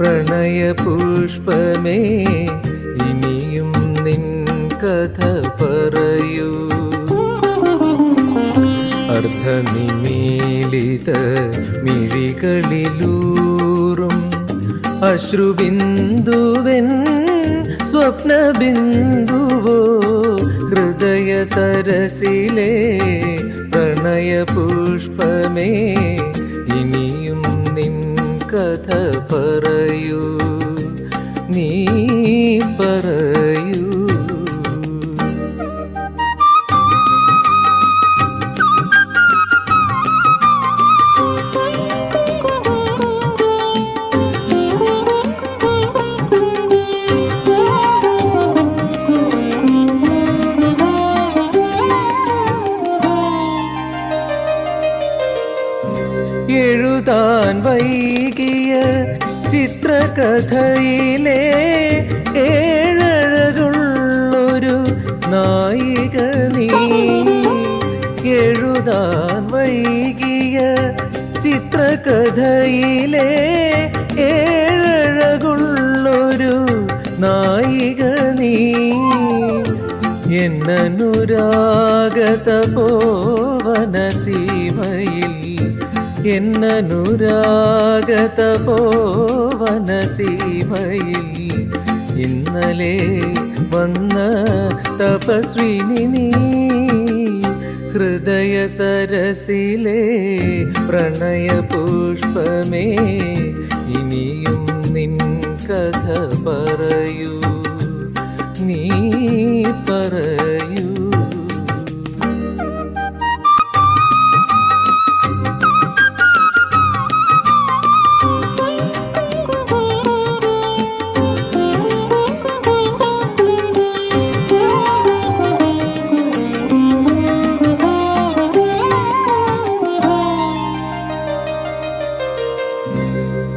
പ്രണയ പുഷ്പമേ ഇനിയും നിൻ കഥ പറയൂ. അർദ്ധനിമീലിത മിഴികളിലൂറും അശ്രുബിന്ദുവൻ സ്വപ്നബിന്ദുവോ ഹൃദയ സരസിലേ പ്രണയ പുഷ്പമേ കഥ പറയൂ. നീ പറയൂ എഴുതാൻ വൈകിയ ചിത്രകഥയിലെ ഏഴഴകുള്ളൊരു നായിക നീ. എഴുതാൻ വൈകിയ ചിത്രകഥയിലെ ഏഴഴകുള്ളൊരു നായിക നീ. എന്നനുരാഗത പോവന സീമയിൽ എന്നനുരാഗത പോവന സീമയിൽ ഇന്നലെ വന്ന തപസ്വിനി നീ ഹൃദയ സരസിലെ പ്രണയ പുഷ്പമേ ഇനിയും നിൻ കഥ പറയൂ.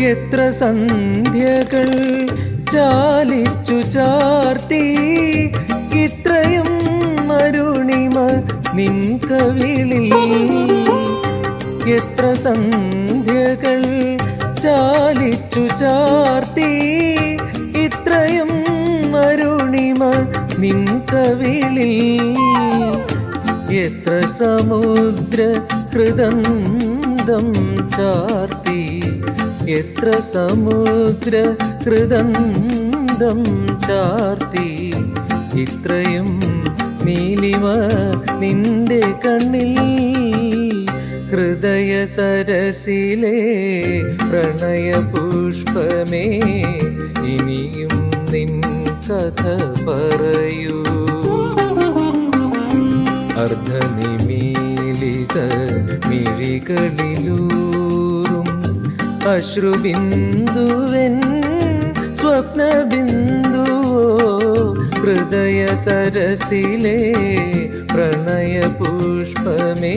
എത്ര സന്ധ്യകൾ ചാലിച്ചു ചാർത്തി ഇത്രയും മരുണിമ നിൻ കവിളിൽ. എത്ര സന്ധ്യകൾ ചാലിച്ചു ചാർത്തി ഇത്രയും മരുണിമ നിൻ കവിളിൽ. എത്ര സമുദ്ര ഹൃദന്തം ചാർത്തി. എത്ര സമുദ്ര കൃതന്തം ചാർത്തി ഇത്രയും നീലിമ നിന്റെ കണ്ണിൽ ഹൃദയ സരസിലെ പ്രണയ പുഷ്പമേ ഇനിയും നിൻ കഥ പറയൂ. അർദ്ധനിമീലിത മിഴികളിലൂറും അശ്രുബിന്ദുവൻ സ്വപ്നബിന്ദുവോ ഹൃദയ സരസിലേ പ്രണയ പുഷ്പമേ